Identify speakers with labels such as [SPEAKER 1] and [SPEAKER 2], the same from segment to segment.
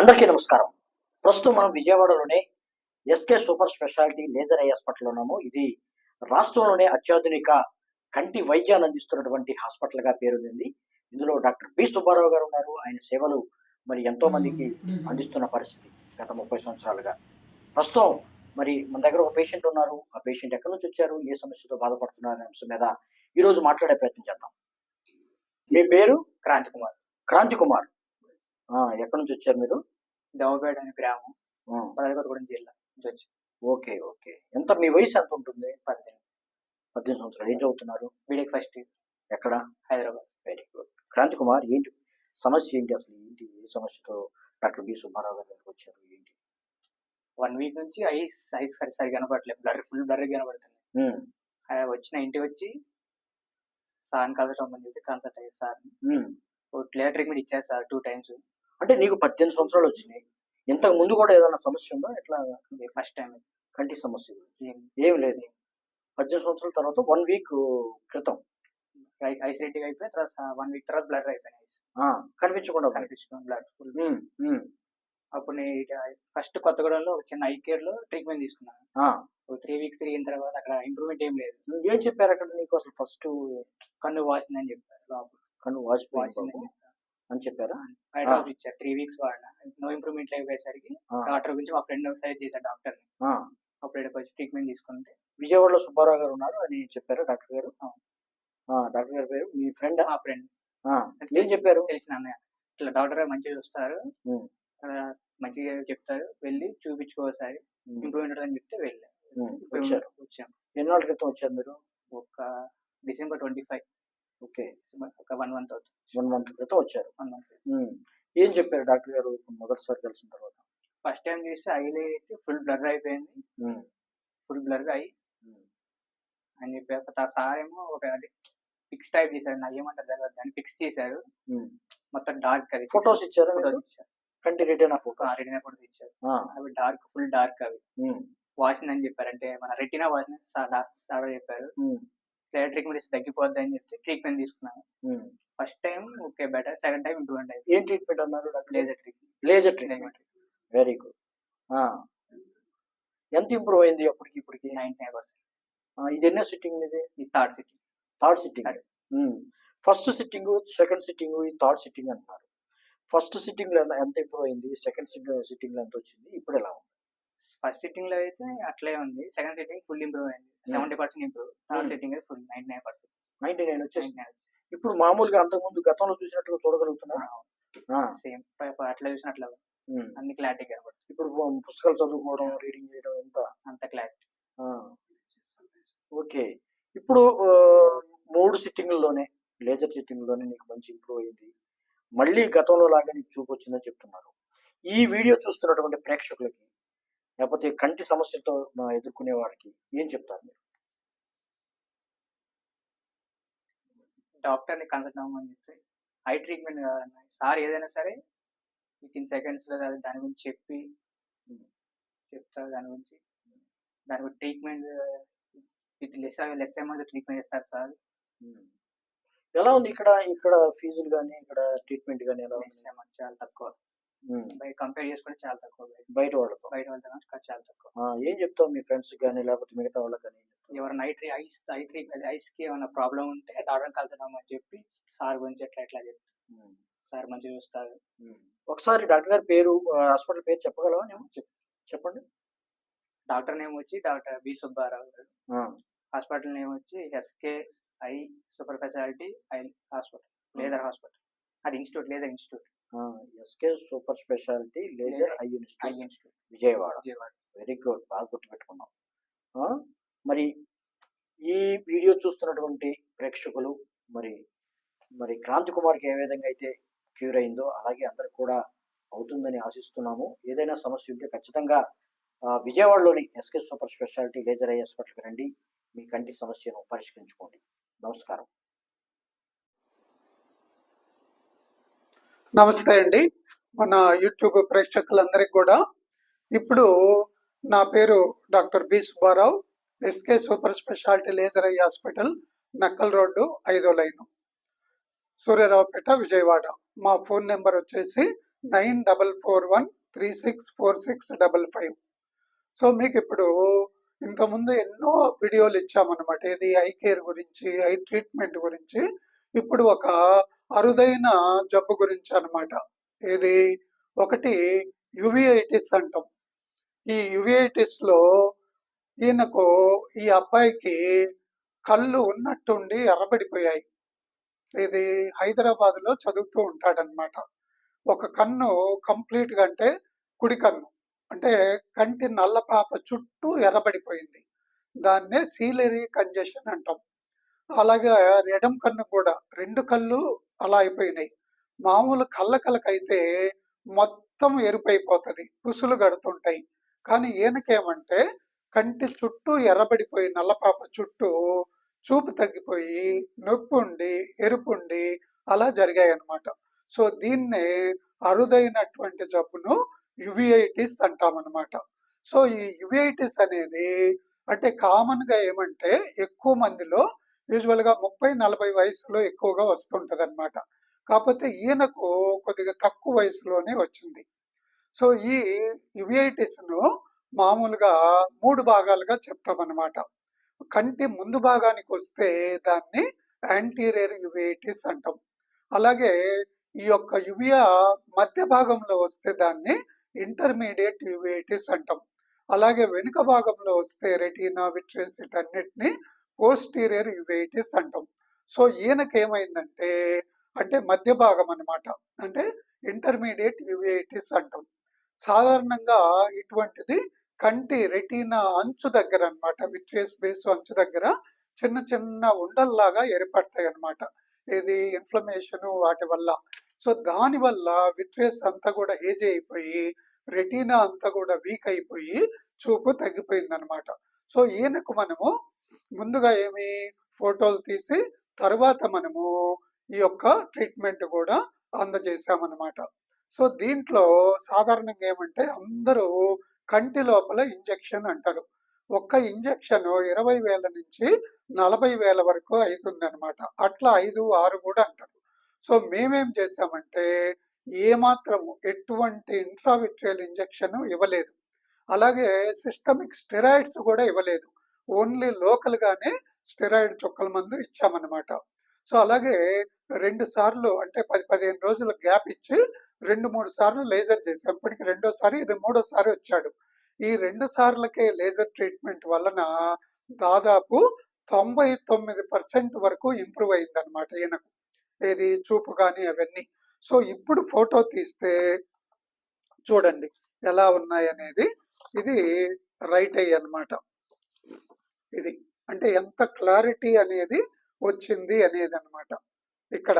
[SPEAKER 1] అందరికీ నమస్కారం. ప్రస్తుతం మనం విజయవాడలోనే SK super speciality laser eye hospital ఉన్నాము. ఇది రాష్ట్రంలోనే అత్యాధునిక కంటి వైద్యాన్ని అందిస్తున్నటువంటి హాస్పిటల్గా పేరొందింది. ఇందులో డాక్టర్ బి సుబ్బారావు గారు ఉన్నారు. ఆయన సేవలు మరి ఎంతో మందికి అందిస్తున్న పరిస్థితి గత ముప్పై సంవత్సరాలుగా. ప్రస్తుతం మరి మన దగ్గర ఒక పేషెంట్ ఉన్నారు. ఆ పేషెంట్ ఎక్కడి నుంచి వచ్చారు? ఏ సమస్యతో బాధపడుతున్నారు? అనే అంశం మీద ఈ రోజు మాట్లాడే ప్రయత్నం చేద్దాం. మీ పేరు?
[SPEAKER 2] క్రాంతి కుమార్.
[SPEAKER 1] క్రాంతి కుమార్. ఎక్కడి నుంచి వచ్చారు మీరు?
[SPEAKER 2] దవపేట అనే గ్రామం. పదకొండగూడెం జిల్లా నుంచి
[SPEAKER 1] ఓకే ఓకే. ఎంత మీ వయసు ఎంత ఉంటుంది?
[SPEAKER 2] పద్దెనిమిది
[SPEAKER 1] పద్దెనిమిది సంవత్సరాలు. ఏం చదువుతున్నారు?
[SPEAKER 2] B Tech first year.
[SPEAKER 1] ఎక్కడ?
[SPEAKER 2] హైదరాబాద్.
[SPEAKER 1] Very good. క్రాంతి కుమార్ ఏంటి? సమస్య ఏంటి అసలు? ఏంటి ఏ సమస్యతో డాక్టర్ బి సుబ్బారావు గారి దగ్గరికి వచ్చారు? ఏంటి?
[SPEAKER 2] వన్ వీక్ నుంచి ఐస్ ఐస్ సరి సరిగా కనపడలేదు బ్లర్ ఫుల్ బ్లర్ కనపడుతుంది. వచ్చిన ఇంటికి వచ్చి సార్ని కలసడం అని చెప్పి కన్సల్ట్ అయ్యారు సార్ ట్రీట్మెంట్ ఇచ్చారు సార్ టూ టైమ్స్.
[SPEAKER 1] అంటే నీకు పద్దెనిమిది సంవత్సరాలు వచ్చినాయి. ఇంతకు ముందు కూడా ఏదైనా సమస్య ఉందా? ఎట్లా?
[SPEAKER 2] ఫస్ట్ టైం
[SPEAKER 1] కంటి సమస్య. ఏం లేదు. పద్దెనిమిది సంవత్సరాల తర్వాత వన్ వీక్ క్రితం.
[SPEAKER 2] ఐస్ రెడ్డిగా అయిపోయి తర్వాత వన్ వీక్ తర్వాత బ్లర్ అయిపోయినాయి.
[SPEAKER 1] కనిపించకుండా పోయింది.
[SPEAKER 2] కనిపించుకుని బ్లడ్ ఫుల్ అప్పుడు నేను ఫస్ట్ కొత్తగూడెంలో ఒక చిన్న ఐ కేర్లో ట్రీట్మెంట్ తీసుకున్నాను. త్రీ వీక్స్ తిరిగిన తర్వాత అక్కడ ఇంప్రూవ్మెంట్ ఏం లేదు.
[SPEAKER 1] ఏం చెప్పారు అక్కడ నీకు అసలు ఫస్ట్
[SPEAKER 2] కన్ను వాసిందని చెప్పారు
[SPEAKER 1] కన్ను వాచిపోయింది
[SPEAKER 2] వాసిందని చెప్పారు.
[SPEAKER 1] అని చెప్పారా
[SPEAKER 2] ఇచ్చారు. త్రీ వీక్స్ వాడిన. నో ఇంప్రూవ్మెంట్ అయిపోయేసరికి
[SPEAKER 1] ఆ,
[SPEAKER 2] డాక్టర్ గురించి మా ఫ్రెండ్ సజెస్ట్ చేశారు డాక్టర్.
[SPEAKER 1] ఆ.
[SPEAKER 2] అప్పుడు వచ్చి ట్రీట్మెంట్ తీసుకుంటే.
[SPEAKER 1] విజయవాడలో సుబ్బారావు గారు ఉన్నారు అని చెప్పారు డాక్టర్ గారు.
[SPEAKER 2] ఆ.
[SPEAKER 1] ఆ, డాక్టర్ గారి పేరు మీ ఫ్రెండ్?
[SPEAKER 2] మా ఫ్రెండ్.
[SPEAKER 1] ఏం చెప్పారు?
[SPEAKER 2] తెలిసిన అన్నయ్య. ఇట్లా డాక్టర్ గారు మంచిగా చూస్తారు. ఆ, మంచిగా చెప్తారు. వెళ్ళి చూపించుకోసారి ఇంప్రూవ్మెంట్ అని చెప్తే వెళ్ళాం
[SPEAKER 1] ఉమ్, వచ్చారు.
[SPEAKER 2] వచ్చాం.
[SPEAKER 1] ఎన్నాళ్ళ క్రితం వచ్చారు మీరు?
[SPEAKER 2] ఒక డిసెంబర్ ట్వంటీ ఫైవ్
[SPEAKER 1] ఓకే.
[SPEAKER 2] ఒక వన్ మంత్ అవుతుంది.
[SPEAKER 1] వన్ మంత్ క్రితం వచ్చారు.
[SPEAKER 2] One month.
[SPEAKER 1] ఉమ్. ఏం చెప్పారు డాక్టర్ గారు? మొదటిసారి కలిసిన తర్వాత.
[SPEAKER 2] ఫస్ట్ టైం చూస్తే ఐలో అయితే ఫుల్ బ్లర్ అయిపోయింది.
[SPEAKER 1] ఉమ్,
[SPEAKER 2] ఫుల్ బ్లర్ అయ్యి
[SPEAKER 1] ఉమ్,
[SPEAKER 2] అని చెప్పి సార్ ఏమో ఒక ఫిక్స్ టైప్ చేశారు. నాకు ఏమంటారు తెలియదు దాన్ని ఫిక్స్ చేశారు.
[SPEAKER 1] ఉమ్.
[SPEAKER 2] మొత్తం డార్క్ అది.
[SPEAKER 1] ఫొటోస్ ఇచ్చారా
[SPEAKER 2] ఫోటోస్? ఇచ్చారు.
[SPEAKER 1] కంటి రిటర్న్ ఫోటో
[SPEAKER 2] రెటీనా ఫోటోస్ ఇచ్చారు. అవి డార్క్ ఫుల్ డార్క్ అవి. వాసింది అని చెప్పారు. అంటే మన రెటీనా వాసిన సార్ చెప్పారు. ట్రీట్మెంట్ తగ్గిపోద్ది అని చెప్తే ట్రీట్మెంట్ తీసుకున్నాను. First time okay better. Second time improvement అయింది.
[SPEAKER 1] ఏం ట్రీట్మెంట్ అన్నారు
[SPEAKER 2] laser treatment.
[SPEAKER 1] Laser treatment. Very good. ఎంత ఇంప్రూవ్ అయింది అప్పటికి ఇప్పటికి?
[SPEAKER 2] నైన్టీ నైన్ పర్సెంట్
[SPEAKER 1] ఇది ఎన్నో సిట్టింగ్ ఇది
[SPEAKER 2] ఈ third city
[SPEAKER 1] third. Sitting. First sitting second sitting ఈ థర్డ్ సిట్టింగ్ అంటున్నారు. ఫస్ట్ సిట్టింగ్లో ఎంత ఇంప్రూవ్ అయింది? సెకండ్ సిట్టింగ్లో ఎంత వచ్చింది? ఇప్పుడు ఎలా ఉంది?
[SPEAKER 2] ఫస్ట్ సిట్టింగ్లో అయితే అట్లే ఉంది. సెకండ్ సిట్టింగ్ ఫుల్ ఇంప్రూవ్ అయింది. Seventy percent improve third
[SPEAKER 1] Hmm.
[SPEAKER 2] Sitting full ninety nine percent
[SPEAKER 1] ninety nine వచ్చేసి. ఇప్పుడు మామూలుగా అంతకుముందు గతంలో చూసినట్టుగా చూడగలుగుతున్నా
[SPEAKER 2] సేమ్ అట్లా చూసిన అట్లా అన్ని క్లారిటీ కనబడుతుంది.
[SPEAKER 1] ఇప్పుడు పుస్తకాలు చదువుకోవడం రీడింగ్ చేయడం ఎంత?
[SPEAKER 2] అంత క్లారిటీ
[SPEAKER 1] ఓకే. ఇప్పుడు మూడు సిట్టింగ్లోనే లేజర్ సిట్టింగ్లోనే నీకు మంచి ఇంప్రూవ్ అయింది మళ్ళీ గతంలో లాగా నీకు చూపు వచ్చిందని చెప్తున్నారు. ఈ వీడియో చూస్తున్నటువంటి ప్రేక్షకులకి లేకపోతే కంటి సమస్యతో ఎదుర్కొనే వారికి ఏం చెప్తారు మీరు?
[SPEAKER 2] డాక్టర్ని కన్సల్ట్ అవ్వమని చెప్తే ఐ ట్రీట్మెంట్ కాదన్న సార్ ఏదైనా సరే విత్ ఇన్ సెకండ్స్లో దాని గురించి చెప్పి చెప్తారు దాని గురించి. దాని గురించి treatment with less less amount treatment చేస్తారు సార్.
[SPEAKER 1] ఎలా ఉంది ఇక్కడ ఇక్కడ ఫీజులు కానీ ఇక్కడ ట్రీట్మెంట్ కానీ ఎలా ఉంది?
[SPEAKER 2] చాలా తక్కువ. బయట కంపేర్ చేసుకుంటే చాలా తక్కువ బయట
[SPEAKER 1] వాళ్ళతో.
[SPEAKER 2] బయట వాళ్ళతో చాలా తక్కువ.
[SPEAKER 1] ఆ, ఏం చెప్తావు మీ ఫ్రెండ్స్ కానీ లేకపోతే మిగతా వాళ్ళకి కానీ
[SPEAKER 2] ఎవరైనా eye tree eyes eye treatment ఐస్కి ఏమైనా ప్రాబ్లం ఉంటే డాక్టర్ అవ్వమని చెప్పి సార్ గురించి ఎట్లా ఎట్లా
[SPEAKER 1] ఉమ్,
[SPEAKER 2] సార్ మంచిగా చూస్తారు.
[SPEAKER 1] ఒకసారి డాక్టర్ గారి పేరు హాస్పిటల్ పేరు చెప్పగలవా నేను చెప్- చెప్పండి.
[SPEAKER 2] డాక్టర్ నేమ్ వచ్చి డాక్టర్ బి సుబ్బారావు గారు.
[SPEAKER 1] ఆ,
[SPEAKER 2] హాస్పిటల్ నేమ్ వచ్చి SK eye super speciality eye hospital laser hospital. అది institute laser institute.
[SPEAKER 1] SK super speciality laser eye institute Vijayawada. Very good. బాగా గుర్తుపెట్టుకున్నాం మరి ఈ వీడియో చూస్తున్నటువంటి ప్రేక్షకులు మరి మరి క్రాంతి కుమార్కి ఏ విధంగా అయితే క్యూర్ అయిందో అలాగే అందరికి కూడా అవుతుందని ఆశిస్తున్నాము. ఏదైనా సమస్య ఉంటే ఖచ్చితంగా విజయవాడలోని SK super speciality laser eye హాస్పిటల్కి రండి. మీ కంటి సమస్యను పరిష్కరించుకోండి. నమస్కారం.
[SPEAKER 3] నమస్తే అండి. మన యూట్యూబ్ ప్రేక్షకులందరికీ కూడా. ఇప్పుడు నా పేరు doctor B Subbarao SK super speciality laser eye hospital Nakkal road ఐదో లైను. సూర్యరావుపేట విజయవాడ. మా ఫోన్ నెంబర్ వచ్చేసి nine double four one three six four six double five. So మీకు ఇప్పుడు ఇంతకుముందు ఎన్నో వీడియోలు ఇచ్చామన్నమాట. ఇది ఐ కేర్ గురించి ఐ ట్రీట్మెంట్ గురించి. ఇప్పుడు ఒక అరుదైన జబ్బు గురించి అన్నమాట. ఇది ఒకటి యువిఐటిస్ అంటాం. ఈ యువిఐటిస్లో ఈయనకు ఈ అబ్బాయికి కళ్ళు ఉన్నట్టుండి ఎర్రబడిపోయాయి. ఇది హైదరాబాద్లో చదువుతూ ఉంటాడనమాట ఒక కన్ను కంప్లీట్గా అంటే కుడి కన్ను. అంటే కంటి నల్ల పాప చుట్టూ ఎర్రబడిపోయింది. దాన్నే సీలరీ కంజెషన్ అంటాం. అలాగే ఎడం కన్ను కూడా రెండు కళ్ళు అలా అయిపోయినాయి. మామూలు కళ్ళ కళ్ళకైతే మొత్తం ఎరుపైపోతుంది పుసులు గడుతుంటాయి కానీ ఈయనకేమంటే కంటి చుట్టూ ఎర్రబడిపోయి నల్లపాప చుట్టూ చూపు తగ్గిపోయి నొప్పి ఉండి ఎరుపు ఉండి అలా జరిగాయి అన్నమాట సో దీన్నే అరుదైనటువంటి జబ్బును యువిఐటిస్ అంటామన్నమాట. సో ఈ యువిఐటిస్ అనేది అంటే కామన్గా ఏమంటే ఎక్కువ మందిలో యూజువల్గా ముప్పై నలభై వయసులో ఎక్కువగా వస్తుంటది అనమాట కాకపోతే ఈయనకు కొద్దిగా తక్కువ వయసులోనే వచ్చింది. సో ఈ యువిఐటిస్ను మామూలుగా మూడు భాగాలుగా చెప్తామన్నమాట. కంటి ముందు భాగానికి వస్తే దాన్ని యాంటీరియర్ యువిఐటిస్ అంటాం. అలాగే ఈ యొక్క యువియా మధ్య భాగంలో వస్తే దాన్ని ఇంటర్మీడియట్ యువిఐటిస్ అంటాం. అలాగే వెనుక భాగంలో వస్తే రెటీనా విట్రెస్ ఇటన్నిటిని పోస్టీరియర్ యువిఐటిస్ అంటాం. సో ఈయనకి ఏమైందంటే అంటే మధ్య భాగం అన్నమాట. అంటే ఇంటర్మీడియట్ యువిఐటిస్ అంటాం. సాధారణంగా ఇటువంటిది కంటి రెటీనా అంచు దగ్గర అన్నమాట విట్రియస్ బేస్ అంచు దగ్గర చిన్న చిన్న ఉండల్లాగా ఏర్పడతాయి అన్నమాట. ఇది ఇన్ఫ్లమేషన్ వాటి వల్ల. సో దానివల్ల విట్రియస్ అంతా కూడా ఏజ్ అయిపోయి రెటీనా అంతా కూడా వీక్ అయిపోయి చూపు తగ్గిపోయింది అనమాట సో ఈయనకు మనము ముందుగా ఏమి ఫోటోలు తీసి తర్వాత మనము ఈ యొక్క ట్రీట్మెంట్ కూడా అందజేసామన్నమాట సో దీంట్లో సాధారణంగా ఏమంటే అందరూ కంటి లోపల ఇంజెక్షన్ అంటారు. ఒక్క ఇంజెక్షన్ ఇరవై వేల నుంచి నలభై వేల వరకు అవుతుంది అనమాట అట్లా ఐదు ఆరు కూడా అంటారు. సో మేమేం చేసామంటే ఏమాత్రము ఎటువంటి ఇంట్రావిట్రియల్ ఇంజెక్షన్ ఇవ్వలేదు. అలాగే సిస్టమిక్ స్టెరాయిడ్స్ కూడా ఇవ్వలేదు. ఓన్లీ లోకల్ గానే స్టెరాయిడ్ చుక్కల మందు ఇచ్చామన్నమాట. సో అలాగే రెండు సార్లు అంటే పది పదిహేను రోజుల గ్యాప్ ఇచ్చి రెండు మూడు సార్లు లేజర్ చేసాం ఇప్పటికి రెండోసారి ఇది మూడోసారి వచ్చాడు. ఈ రెండు సార్లకే లేజర్ ట్రీట్మెంట్ వలన దాదాపు తొంభై తొమ్మిది పర్సెంట్ వరకు ఇంప్రూవ్ అయింది అనమాట ఈయనకు. ఏది చూపు కానీ అవన్నీ. సో ఇప్పుడు ఫోటో తీస్తే చూడండి ఎలా ఉన్నాయి అనేది ఇది రైట్ అయ్యి అన్నమాట. ఇది. అంటే ఎంత క్లారిటీ అనేది వచ్చింది అనేది అన్నమాట ఇక్కడ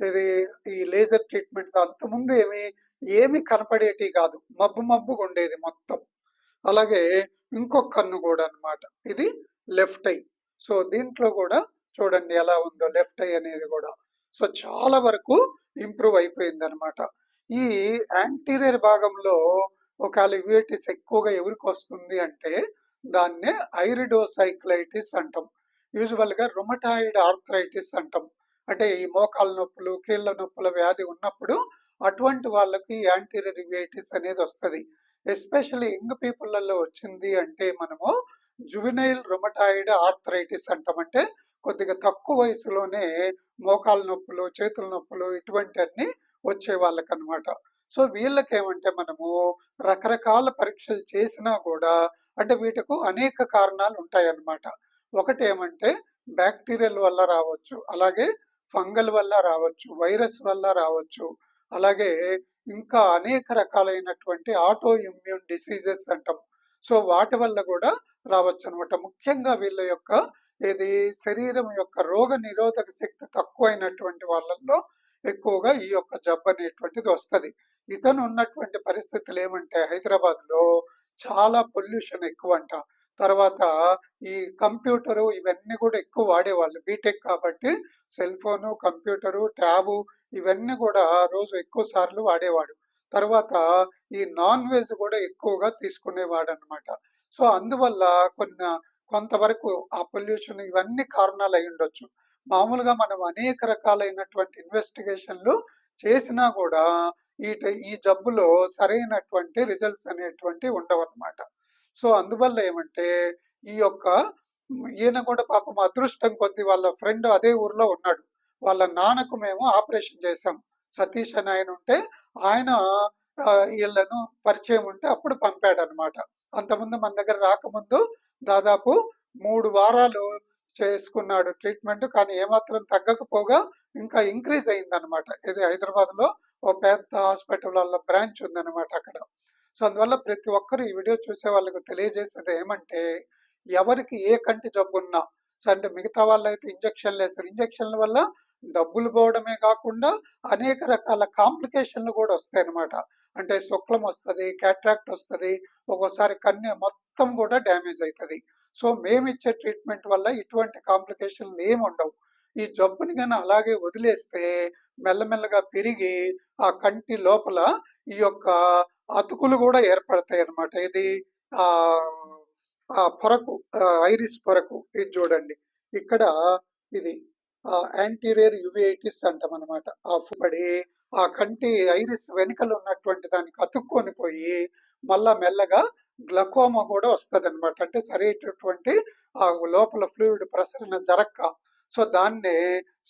[SPEAKER 3] ఇది ఈ లేజర్ ట్రీట్మెంట్ అంతకుముందు ఏమి ఏమి కనపడేటి కాదు. మబ్బు మబ్బుగా ఉండేది మొత్తం. అలాగే ఇంకొక కన్ను కూడా అన్నమాట. ఇది లెఫ్ట్ ఐ. సో దీంట్లో కూడా చూడండి ఎలా ఉందో లెఫ్ట్ ఐ అనేది కూడా. సో చాలా వరకు ఇంప్రూవ్ అయిపోయింది అనమాట ఈ యాంటీరియర్ భాగంలో ఒకవేళ యువిటిస్ ఎక్కువగా ఎవరికి వస్తుంది అంటే దాన్నే ఐరిడోసైక్లైటిస్ అంటాం. యూజువల్గా రొమటాయిడ్ రుమటాయిడ్ ఆర్థరైటిస్ అంటాం. అంటే ఈ మోకాల నొప్పులు కీళ్ళ నొప్పుల వ్యాధి ఉన్నప్పుడు అటువంటి వాళ్ళకి యాంటీరియర్ అనేది వస్తుంది. ఎస్పెషల్లీ యంగ్ పీపుల్లలో వచ్చింది అంటే మనము జువినైల్ రుమటాయిడ్ ఆర్థరైటిస్ అంటాం. అంటే కొద్దిగా తక్కువ వయసులోనే మోకాల నొప్పులు చేతుల నొప్పులు ఇటువంటి అన్ని వచ్చే వాళ్ళకి అనమాట సో వీళ్ళకి ఏమంటే మనము రకరకాల పరీక్షలు చేసినా కూడా అంటే వీటికు అనేక కారణాలు ఉంటాయి అన్నమాట ఒకటి ఏమంటే బ్యాక్టీరియల్ వల్ల రావచ్చు అలాగే ఫంగల్ వల్ల రావచ్చు వైరస్ వల్ల రావచ్చు అలాగే ఇంకా అనేక రకాలైనటువంటి ఆటో ఇమ్యూన్ డిసీజెస్ అంటాం. సో వాటి వల్ల కూడా రావచ్చు అనమాట ముఖ్యంగా వీళ్ళ యొక్క ఇది శరీరం యొక్క రోగ నిరోధక శక్తి తక్కువైనటువంటి వాళ్ళల్లో ఎక్కువగా ఈ యొక్క జబ్బు అనేటువంటిది వస్తుంది. ఇతను ఉన్నటువంటి పరిస్థితులు ఏమంటే హైదరాబాద్లో చాలా పొల్యూషన్ ఎక్కువ అంట తర్వాత ఈ కంప్యూటరు ఇవన్నీ కూడా ఎక్కువ వాడేవాళ్ళు. బీటెక్ కాబట్టి సెల్ ఫోను కంప్యూటరు ట్యాబు ఇవన్నీ కూడా రోజు ఎక్కువ సార్లు వాడేవాడు. తర్వాత ఈ నాన్ వెజ్ కూడా ఎక్కువగా తీసుకునేవాడు అనమాట సో అందువల్ల కొన్ని కొంతవరకు ఆ పొల్యూషన్ ఇవన్నీ కారణాలు అయి ఉండొచ్చు. మామూలుగా మనం అనేక రకాలైనటువంటి ఇన్వెస్టిగేషన్లు చేసినా కూడా ఈ ఈ జబ్బులో సరైనటువంటి రిజల్ట్స్ అనేటువంటి ఉండవన్నమాట. సో అందువల్ల ఏమంటే ఈ యొక్క ఈయన కూడా పాపం అదృష్టం కొద్ది వాళ్ళ ఫ్రెండ్ అదే ఊర్లో ఉన్నాడు. వాళ్ళ నాన్నకు మేము ఆపరేషన్ చేసాం సతీష్ అని ఆయన ఉంటే ఆయన వీళ్ళను పరిచయం ఉంటే అప్పుడు పంపాడు అనమాట అంతకుముందు మన దగ్గర రాకముందు దాదాపు మూడు వారాలు చేసుకున్నాడు ట్రీట్మెంట్ కానీ ఏమాత్రం తగ్గకపోగా ఇంకా ఇంక్రీజ్ అయిందనమాట ఇది హైదరాబాద్లో ఓ పెద్ద హాస్పిటల్ వాళ్ళ బ్రాంచ్ ఉందన్నమాట అక్కడ. సో అందువల్ల ప్రతి ఒక్కరు ఈ వీడియో చూసే వాళ్ళకు తెలియజేసేది ఏమంటే ఎవరికి ఏ కంటి జబ్బు ఉన్నా సో అంటే మిగతా వాళ్ళు అయితే ఇంజక్షన్లు వేస్తారు. ఇంజక్షన్ల వల్ల డబ్బులు పోవడమే కాకుండా అనేక రకాల కాంప్లికేషన్లు కూడా వస్తాయి అనమాట అంటే శుక్లం వస్తుంది క్యాట్రాక్ట్ వస్తుంది ఒక్కోసారి కన్య మొత్తం కూడా డ్యామేజ్ అవుతుంది సో మేము ఇచ్చే ట్రీట్మెంట్ వల్ల ఇటువంటి కాంప్లికేషన్లు ఏమి ఉండవు ఈ జబ్బుని కానీ అలాగే వదిలేస్తే మెల్లమెల్లగా పెరిగి ఆ కంటి లోపల ఈ యొక్క అతుకులు కూడా ఏర్పడతాయి అన్నమాట ఇది ఆ ఆ పొరకు ఐరిస్ పొరకు ఇది చూడండి. ఇక్కడ ఇది ఆ యాంటీరియర్ యువిఐటిస్ అంటాం అనమాట ఆ పడి ఆ కంటి ఐరిస్ వెనుకలు ఉన్నటువంటి దానికి అతుక్కొని పోయి మళ్ళా మెల్లగా గ్లకోమా కూడా వస్తుంది అనమాట అంటే సరైనటువంటి ఆ లోపల ఫ్లూయిడ్ ప్రసరణ జరక్క సో దాన్నే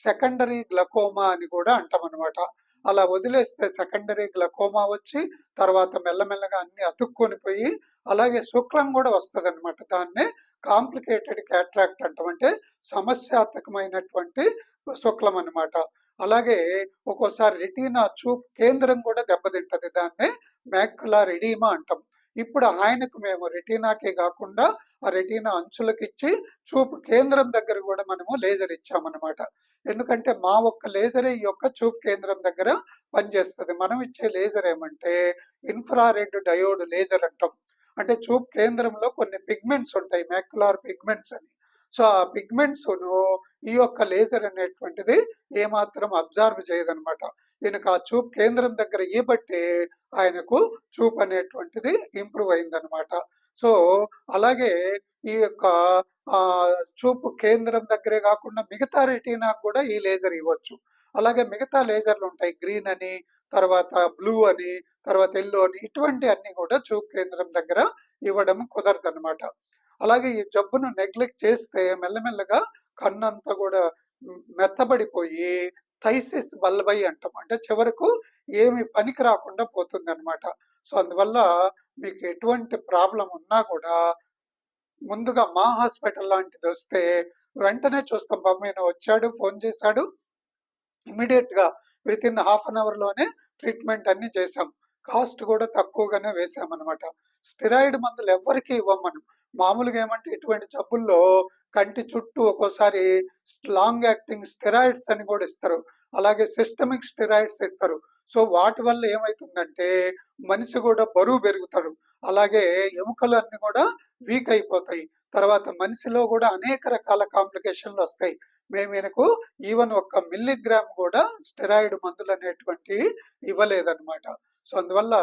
[SPEAKER 3] సెకండరీ గ్లకోమా అని కూడా అంటాం అనమాట అలా వదిలేస్తే సెకండరీ గ్లకోమా వచ్చి తర్వాత మెల్లమెల్లగా అన్ని అతుక్కొని పోయి అలాగే శుక్లం కూడా వస్తుంది అనమాట దాన్నే కాంప్లికేటెడ్ క్యాట్రాక్ట్ అంటే సమస్యాత్మకమైనటువంటి శుక్లం అన్నమాట. అలాగే ఒక్కోసారి రెటీనా చూపు కేంద్రం కూడా దెబ్బతింటది. దాన్నే మ్యాక్యులార్ ఎడీమా అంటాం. ఇప్పుడు ఆయనకు మేము రెటీనాకే కాకుండా ఆ రెటీనా అంచులకు ఇచ్చి చూపు కేంద్రం దగ్గర కూడా మనము లేజర్ ఇచ్చామన్నమాట. ఎందుకంటే మా ఒక్క లేజరే ఈ యొక్క చూపు కేంద్రం దగ్గర పనిచేస్తుంది. మనం ఇచ్చే లేజర్ ఏమంటే ఇన్ఫ్రారెడ్ డయోడ్ లేజర్ అంటాం. అంటే చూపు కేంద్రంలో కొన్ని పిగ్మెంట్స్ ఉంటాయి. మ్యాక్యులార్ పిగ్మెంట్స్ అని. సో ఆ పిగ్మెంట్స్ ఈ యొక్క లేజర్ అనేటువంటిది ఏమాత్రం అబ్జర్వ్ చేయదనమాట ఈయనకు ఆ చూపు కేంద్రం దగ్గర ఇవ్వబట్టి ఆయనకు చూపు అనేటువంటిది ఇంప్రూవ్ అయిందనమాట సో అలాగే ఈ యొక్క ఆ చూపు కేంద్రం దగ్గరే కాకుండా మిగతా రెటీనాకు కూడా ఈ లేజర్ ఇవ్వచ్చు. అలాగే మిగతా లేజర్లు ఉంటాయి. గ్రీన్ అని తర్వాత బ్లూ అని తర్వాత ఎల్లో అని ఇటువంటి అన్ని కూడా చూపు కేంద్రం దగ్గర ఇవ్వడం కుదరదు అనమాట అలాగే ఈ జబ్బును నెగ్లెక్ట్ చేస్తే మెల్లమెల్లగా కన్నంతా కూడా మెత్తబడిపోయి థైసిస్ బల్బై అంటాం. అంటే చివరకు ఏమి పనికి రాకుండా పోతుంది అనమాట సో అందువల్ల మీకు ఎటువంటి ప్రాబ్లం ఉన్నా కూడా ముందుగా మా హాస్పిటల్ లాంటిది వస్తే వెంటనే చూస్తాం. బాబు ఈయన వచ్చాడు ఫోన్ చేశాడు. ఇమీడియట్గా విత్ ఇన్ హాఫ్ అన్ అవర్లోనే ట్రీట్మెంట్ అన్ని చేసాం కాస్ట్ కూడా తక్కువగానే వేసామన్నమాట స్టిరాయిడ్ మందులు ఎవ్వరికి ఇవ్వం మనం మామూలుగా ఏమంటే ఇటువంటి జబ్బుల్లో కంటి చుట్టూ ఒక్కోసారి లాంగ్ యాక్టింగ్ స్టెరాయిడ్స్ అని కూడా ఇస్తారు. అలాగే సిస్టమిక్ స్టెరాయిడ్స్ ఇస్తారు. సో వాటి వల్ల ఏమవుతుందంటే మనిషి కూడా బరువు పెరుగుతాడు. అలాగే ఎముకలన్నీ కూడా వీక్ అయిపోతాయి. తర్వాత మనిషిలో కూడా అనేక రకాల కాంప్లికేషన్లు వస్తాయి. మేము ఈయనకు ఈవెన్ ఒక్క మిల్లీగ్రామ్ కూడా స్టెరాయిడ్ మందులు అనేటువంటివి ఇవ్వలేదన్నమాట. సో అందువల్ల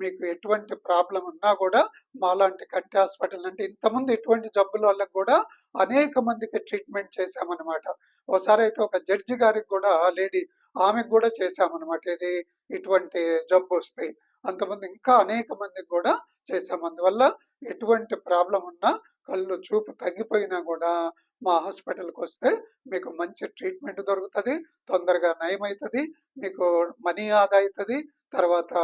[SPEAKER 3] మీకు ఎటువంటి ప్రాబ్లం ఉన్నా కూడా మాలాంటి కంటి హాస్పిటల్ అంటే ఇంతకుముందు ఇటువంటి జబ్బుల వల్ల కూడా అనేక మందికి ట్రీట్మెంట్ చేశామన్నమాట. ఒకసారి అయితే ఒక జడ్జి గారికి కూడా లేడీ ఆమెకు కూడా చేశామన్నమాట. ఇది ఇటువంటి జబ్బు వస్తాయి అంతమంది ఇంకా అనేక మందికి కూడా చేసాం అందువల్ల ఎటువంటి ప్రాబ్లం ఉన్నా కళ్ళు చూపు తగ్గిపోయినా కూడా మా హాస్పిటల్కి వస్తే మీకు మంచి ట్రీట్మెంట్ దొరుకుతుంది తొందరగా నయమవుతుంది మీకు మనీ ఆదా అవుతుంది తర్వాత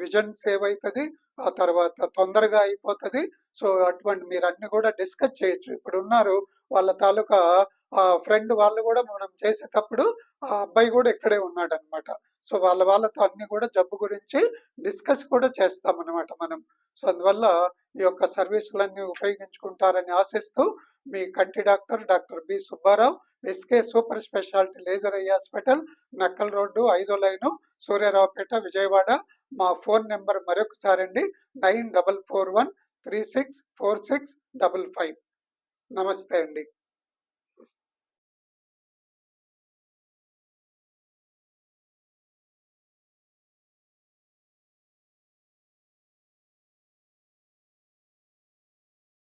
[SPEAKER 3] విజన్ సేవ్ అవుతుంది ఆ తర్వాత తొందరగా అయిపోతుంది. సో అటువంటి మీరు అన్ని కూడా డిస్కస్ చేయొచ్చు. ఇప్పుడు ఉన్నారు వాళ్ళ తాలూకా ఆ ఫ్రెండ్ వాళ్ళు కూడా మనం చేసేటప్పుడు ఆ అబ్బాయి కూడా ఇక్కడే ఉన్నాడు అనమాట సో వాళ్ళ వాళ్ళతో అన్ని కూడా జబ్బు గురించి డిస్కస్ కూడా చేస్తాం అనమాట మనం. సో అందువల్ల ఈ యొక్క సర్వీసులన్నీ ఉపయోగించుకుంటారని ఆశిస్తూ మీ కంటి doctor doctor B Subbarao SK super speciality laser eye hospital Nakkal road ఐదో లైను సూర్యరావుపేట విజయవాడ. మా ఫోన్ నెంబర్ మరొకసారి అండి nine double four one three six four six double five. నమస్తే అండి.